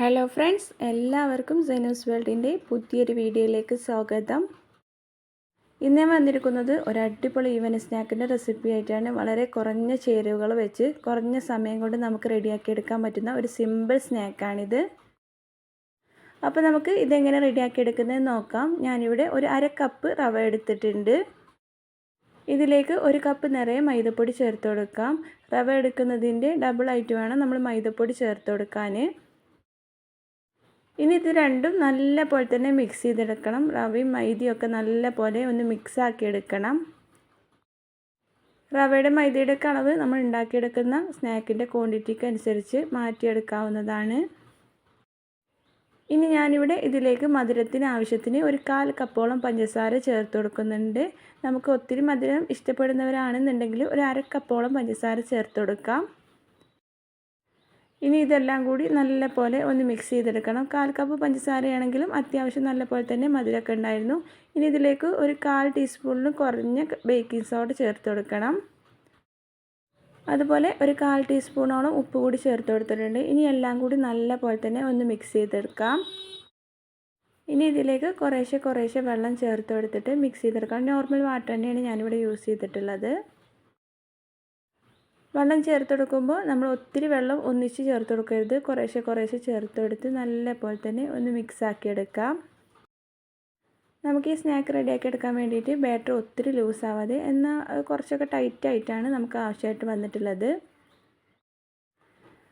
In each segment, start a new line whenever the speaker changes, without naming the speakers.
Hello friends എല്ലാവർക്കും സെനൂസ് വേൾഡിന്റെ പുതിയൊരു വീഡിയോയിലേക്ക് സ്വാഗതം. ഇന്ന് ഞാൻ വന്നിരിക്കുന്നത് ഒരു അടിപൊളി ഈവൻ സ്നാക്കിന്റെ റെസിപ്പി ആയിട്ടാണ്. വളരെ കുറഞ്ഞ ചേരുവകൾ വെച്ച് കുറഞ്ഞ സമയം കൊണ്ട് നമുക്ക് റെഡിയാക്കി എടുക്കാൻ പറ്റുന്ന ഒരു സിമ്പിൾ സ്നാക്കാണിത് അപ്പോൾ നമുക്ക് ഇതെങ്ങനെ റെഡിയാക്കി എടുക്കുന്നത് നോക്കാം. ഞാനിവിടെ ഒരു അര കപ്പ് റവ എടുത്തിട്ടുണ്ട്. ഇതിലേക്ക് ഒരു കപ്പ് നിറയെ മൈദപ്പൊടി ചേർത്ത് കൊടുക്കാം. റവ എടുക്കുന്നതിന്റെ ഡബിൾ ആയിട്ട് വേണം നമ്മൾ മൈദപ്പൊടി ചേർത്ത് കൊടുക്കാൻ. ഇനി ഇത് രണ്ടും നല്ല പോലെ തന്നെ മിക്സ് ചെയ്തെടുക്കണം. റവയും മൈദയും ഒക്കെ നല്ല പോലെ ഒന്ന് മിക്സ് ആക്കി എടുക്കണം റവയുടെ മൈദയുടെ ഒക്കെ അളവ് നമ്മൾ ഉണ്ടാക്കിയെടുക്കുന്ന സ്നാക്കിന്റെ ക്വാണ്ടിറ്റിക്ക് അനുസരിച്ച് മാറ്റിയെടുക്കാവുന്നതാണ്. ഇനി ഞാനിവിടെ ഇതിലേക്ക് മധുരത്തിന് ആവശ്യത്തിന് ഒരു കാൽ കപ്പോളം പഞ്ചസാര ചേർത്ത് കൊടുക്കുന്നുണ്ട്. നമുക്ക് ഒത്തിരി മധുരം ഇഷ്ടപ്പെടുന്നവരാണെന്നുണ്ടെങ്കിൽ ഒരു അര കപ്പോളം പഞ്ചസാര ചേർത്ത് കൊടുക്കാം. ഇനി ഇതെല്ലാം കൂടി നല്ല പോലെ ഒന്ന് മിക്സ് ചെയ്തെടുക്കണം. കാൽ കപ്പ് പഞ്ചസാരയാണെങ്കിലും അത്യാവശ്യം നല്ല പോലെ തന്നെ മധുരമൊക്കെ ഉണ്ടായിരുന്നു. ഇനി ഇതിലേക്ക് ഒരു കാൽ ടീസ്പൂണിന് കുറഞ്ഞ ബേക്കിംഗ് സോഡ ചേർത്ത് കൊടുക്കണം. അതുപോലെ ഒരു കാൽ ടീസ്പൂണോളം ഉപ്പ് കൂടി ചേർത്ത് കൊടുത്തിട്ടുണ്ട്. ഇനി എല്ലാം കൂടി നല്ല പോലെ തന്നെ ഒന്ന് മിക്സ് ചെയ്തെടുക്കാം. ഇനി ഇതിലേക്ക് കുറേശ്ശെ കുറേശ്ശെ വെള്ളം ചേർത്ത് കൊടുത്തിട്ട് മിക്സ് ചെയ്തെടുക്കാം നോർമൽ വാട്ടർ തന്നെയാണ് ഞാനിവിടെ യൂസ് ചെയ്തിട്ടുള്ളത്. വെള്ളം ചേർത്ത് കൊടുക്കുമ്പോൾ നമ്മൾ ഒത്തിരി വെള്ളം ഒന്നിച്ച് ചേർത്ത് കൊടുക്കരുത് കുറേശ്ശെ കുറേശ്ശെ ചേർത്ത് കൊടുത്ത് നല്ല പോലെ തന്നെ ഒന്ന് മിക്സ് ആക്കി എടുക്കാം നമുക്ക് ഈ സ്നാക്ക് റെഡിയാക്കി എടുക്കാൻ വേണ്ടിയിട്ട് ബാറ്റർ ഒത്തിരി ലൂസ് ആവാതെ എന്നാൽ കുറച്ചൊക്കെ ടൈറ്റ് ആയിട്ടാണ് നമുക്ക് ആവശ്യമായിട്ട് വന്നിട്ടുള്ളത്.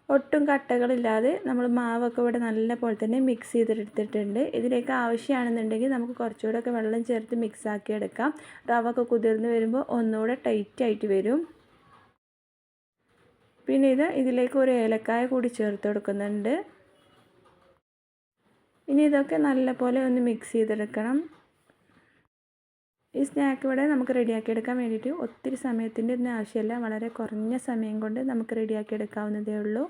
ഒട്ടും കട്ടകളില്ലാതെ നമ്മൾ മാവൊക്കെ ഇവിടെ നല്ല പോലെ തന്നെ മിക്സ് ചെയ്തെടുത്തിട്ടുണ്ട്. ഇതിലേക്ക് ആവശ്യമാണെന്നുണ്ടെങ്കിൽ നമുക്ക് കുറച്ചുകൂടെ വെള്ളം ചേർത്ത് മിക്സ് ആക്കി എടുക്കാം റവ ഒക്കെ കുതിർന്ന് വരുമ്പോൾ ഒന്നുകൂടെ ടൈറ്റായിട്ട് വരും. പിന്നെ ഇത് ഇതിലേക്ക് ഒരു ഏലക്കായ കൂടി ചേർത്ത് കൊടുക്കുന്നുണ്ട്. ഇനി ഇതൊക്കെ നല്ലപോലെ ഒന്ന് മിക്സ് ചെയ്തെടുക്കണം. ഈ സ്നാക്ക് ഇവിടെ നമുക്ക് റെഡിയാക്കി എടുക്കാൻ വേണ്ടിയിട്ട് ഒത്തിരി സമയത്തിന്റെ ഒന്നും ആവശ്യമില്ല. വളരെ കുറഞ്ഞ സമയം കൊണ്ട് നമുക്ക് റെഡിയാക്കി എടുക്കാവുന്നതേ ഉള്ളൂ.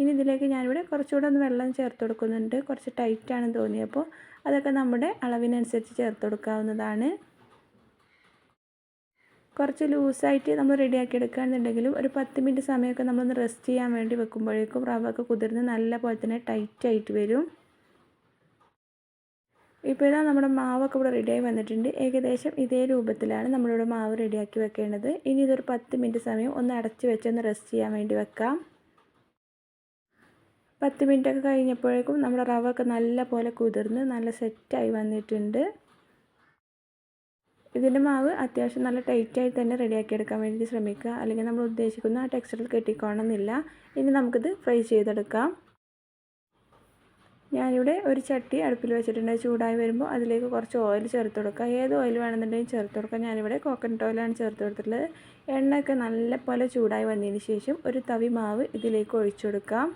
ഇനി ഇതിലേക്ക് ഞാനിവിടെ കുറച്ചുകൂടെ ഒന്ന് വെള്ളം ചേർത്ത് കൊടുക്കുന്നുണ്ട്. കുറച്ച് ടൈറ്റാണെന്ന് തോന്നിയപ്പോൾ അതൊക്കെ നമ്മുടെ അളവിനനുസരിച്ച് ചേർത്ത് കൊടുക്കാവുന്നതാണ്. കുറച്ച് ലൂസായിട്ട് നമ്മൾ റെഡിയാക്കി എടുക്കുകയാണെന്നുണ്ടെങ്കിലും ഒരു പത്ത് മിനിറ്റ് സമയമൊക്കെ നമ്മളൊന്ന് റെസ്റ്റ് ചെയ്യാൻ വേണ്ടി വെക്കുമ്പോഴേക്കും റവ ഒക്കെ കുതിർന്ന് നല്ല പോലെ തന്നെ ടൈറ്റായിട്ട് വരും. ഇപ്പോൾ ഇതാ നമ്മുടെ മാവൊക്കെ ഇവിടെ റെഡിയായി വന്നിട്ടുണ്ട്. ഏകദേശം ഇതേ രൂപത്തിലാണ് നമ്മളിവിടെ മാവ് റെഡിയാക്കി വെക്കേണ്ടത്. ഇനി ഇതൊരു പത്ത് മിനിറ്റ് സമയം ഒന്ന് അടച്ച് വെച്ചൊന്ന് റെസ്റ്റ് ചെയ്യാൻ വേണ്ടി വെക്കാം. പത്ത് മിനിറ്റൊക്കെ കഴിഞ്ഞപ്പോഴേക്കും നമ്മുടെ റവ ഒക്കെ നല്ല പോലെ കുതിർന്ന് നല്ല സെറ്റായി വന്നിട്ടുണ്ട്. ഇതിന്റെ മാവ് അത്യാവശ്യം നല്ല ടൈറ്റായി തന്നെ റെഡിയാക്കി എടുക്കാൻ വേണ്ടി ശ്രമിക്കുക. അല്ലെങ്കിൽ നമ്മൾ ഉദ്ദേശിക്കുന്ന ആ ടെക്സ്ചറിൽ കെട്ടിക്കോണമെന്നില്ല. ഇനി നമുക്കിത് ഫ്രൈ ചെയ്തെടുക്കാം. ഞാനിവിടെ ഒരു ചട്ടി അടുപ്പിൽ വെച്ചിട്ടുണ്ട്. ചൂടായി വരുമ്പോൾ അതിലേക്ക് കുറച്ച് ഓയിൽ ചേർത്ത് കൊടുക്കുക. ഏത് ഓയിൽ വേണമെന്നുണ്ടെങ്കിൽ ചേർത്ത് കൊടുക്കുക. ഞാനിവിടെ കോക്കനട്ട് ഓയിലാണ് ചേർത്ത് കൊടുത്തിട്ടുള്ളത്. എണ്ണയൊക്കെ നല്ല പോലെ ചൂടായി വന്നതിന് ശേഷം ഒരു തവി മാവ് ഇതിലേക്ക് ഒഴിച്ചു കൊടുക്കാം.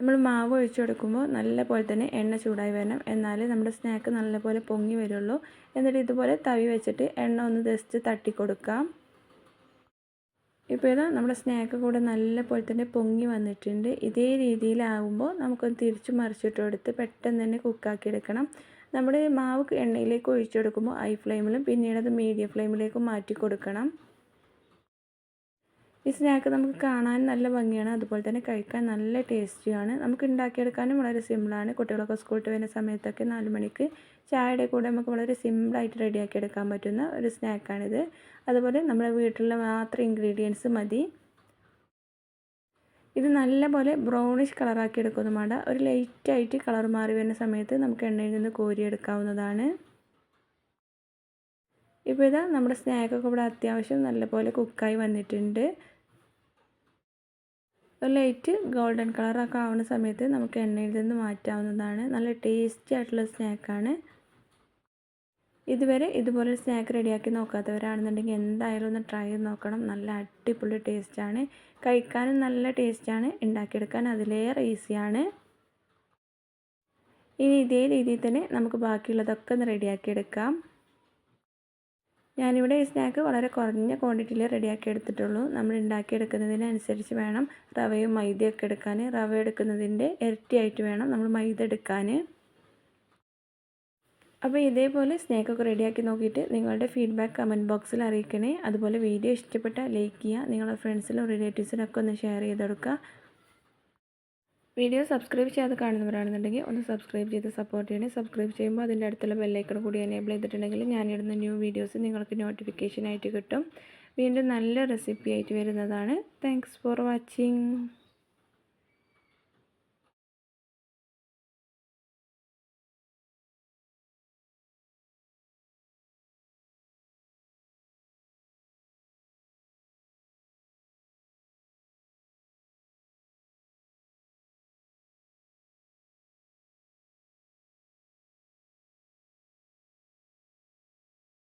നമ്മൾ മാവ് ഒഴിച്ചു കൊടുക്കുമ്പോൾ നല്ലപോലെ തന്നെ എണ്ണ ചൂടായി വരണം. എന്നാലേ നമ്മുടെ സ്നാക്ക് നല്ലപോലെ പൊങ്ങി വരുള്ളൂ. എന്നിട്ട് ഇതുപോലെ തവി വെച്ചിട്ട് എണ്ണ ഒന്ന് ജസ്റ്റ് തട്ടി കൊടുക്കാം. ഇപ്പോൾ ഇതാ നമ്മുടെ സ്നാക്ക് കൂടെ നല്ലപോലെ തന്നെ പൊങ്ങി വന്നിട്ടുണ്ട്. ഇതേ രീതിയിലാവുമ്പോൾ നമുക്കൊന്ന് തിരിച്ച് മറിച്ചിട്ട് കൊടുത്ത് പെട്ടെന്ന് തന്നെ കുക്കാക്കി എടുക്കണം. നമ്മുടെ മാവ് എണ്ണയിലേക്ക് ഒഴിച്ചു കൊടുക്കുമ്പോൾ ഹൈ ഫ്ലെയിമിലും പിന്നീട് അത് മീഡിയം ഫ്ലെയിമിലേക്കും മാറ്റി കൊടുക്കണം. ഈ സ്നാക്ക് നമുക്ക് കാണാൻ നല്ല ഭംഗിയാണ്. അതുപോലെ തന്നെ കഴിക്കാൻ നല്ല ടേസ്റ്റിയാണ്. നമുക്ക് ഉണ്ടാക്കിയെടുക്കാനും വളരെ സിമ്പിളാണ് കുട്ടികളൊക്കെ സ്കൂളിൽ വരുന്ന സമയത്തൊക്കെ നാല് മണിക്ക് ചായയുടെ കൂടെ നമുക്ക് വളരെ സിമ്പിളായിട്ട് റെഡിയാക്കി എടുക്കാൻ പറ്റുന്ന ഒരു സ്നാക്കാണിത് അതുപോലെ നമ്മുടെ വീട്ടിലുള്ള മാത്രം ഇൻഗ്രീഡിയൻസ് മതി. ഇത് നല്ലപോലെ ബ്രൗണിഷ് കളറാക്കി എടുക്കുന്നു വേണ്ട ഒരു ലൈറ്റായിട്ട് കളർ മാറി വരുന്ന സമയത്ത് നമുക്ക് എണ്ണയിൽ നിന്ന് കോരിയെടുക്കാവുന്നതാണ്. ഇപ്പോൾ ഇതാ നമ്മുടെ സ്നാക്കൊക്കെ ഇവിടെ അത്യാവശ്യം നല്ലപോലെ കുക്കായി വന്നിട്ടുണ്ട്. ലൈറ്റ് ഗോൾഡൻ കളറൊക്കെ ആവുന്ന സമയത്ത് നമുക്ക് എണ്ണയിൽ നിന്ന് മാറ്റാവുന്നതാണ്. നല്ല ടേസ്റ്റി ആയിട്ടുള്ള സ്നാക്കാണ് ഇതുവരെ ഇതുപോലെ സ്നാക്ക് റെഡിയാക്കി നോക്കാത്തവരാണെന്നുണ്ടെങ്കിൽ എന്തായാലും ഒന്ന് ട്രൈ ചെയ്ത് നോക്കണം. നല്ല അടിപൊളി ടേസ്റ്റാണ് കഴിക്കാനും നല്ല ടേസ്റ്റാണ് ഉണ്ടാക്കിയെടുക്കാൻ അതിലേറെ ഈസിയാണ് ഇനി ഇതേ രീതിയിൽ തന്നെ നമുക്ക് ബാക്കിയുള്ളതൊക്കെ ഒന്ന് റെഡിയാക്കി എടുക്കാം. ഞാനിവിടെ ഈ സ്നാക്ക് വളരെ കുറഞ്ഞ ക്വാണ്ടിറ്റിയിൽ റെഡിയാക്കി എടുത്തിട്ടുള്ളൂ. നമ്മൾ ഉണ്ടാക്കിയെടുക്കുന്നതിനനുസരിച്ച് വേണം റവയും മൈദയൊക്കെ എടുക്കാൻ. റവ എടുക്കുന്നതിന്റെ ഇരട്ടിയായിട്ട് വേണം നമ്മൾ മൈദ എടുക്കാൻ. അപ്പോൾ ഇതേപോലെ സ്നാക്കൊക്കെ റെഡിയാക്കി നോക്കിയിട്ട് നിങ്ങളുടെ ഫീഡ്ബാക്ക് കമന്റ് ബോക്സിൽ അറിയിക്കണേ. അതുപോലെ വീഡിയോ ഇഷ്ടപ്പെട്ടാൽ ലൈക്ക് ചെയ്യുക. നിങ്ങളുടെ ഫ്രണ്ട്സിനും റിലേറ്റീവ്സിനൊക്കെ ഒന്ന് ഷെയർ ചെയ്ത് കൊടുക്കുക. വീഡിയോ സബ്സ്ക്രൈബ് ചെയ്യാതെ കാണുന്നവരാണെന്നുണ്ടെങ്കിൽ ഒന്ന് സബ്സ്ക്രൈബ് ചെയ്ത് സപ്പോർട്ട് ചെയ്യണേ. സബ്സ്ക്രൈബ് ചെയ്യുമ്പോൾ അതിന്റെ അടുത്തുള്ള ബെല്ലൈക്കൺ കൂടി എനേബിൾ ചെയ്തിട്ടുണ്ടെങ്കിൽ ഞാനിടുന്ന ന്യൂ വീഡിയോസ് നിങ്ങൾക്ക് നോട്ടിഫിക്കേഷനായിട്ട് കിട്ടും. വീണ്ടും നല്ല റെസിപ്പി ആയിട്ട് വരുന്നതാണ്. Thanks for watching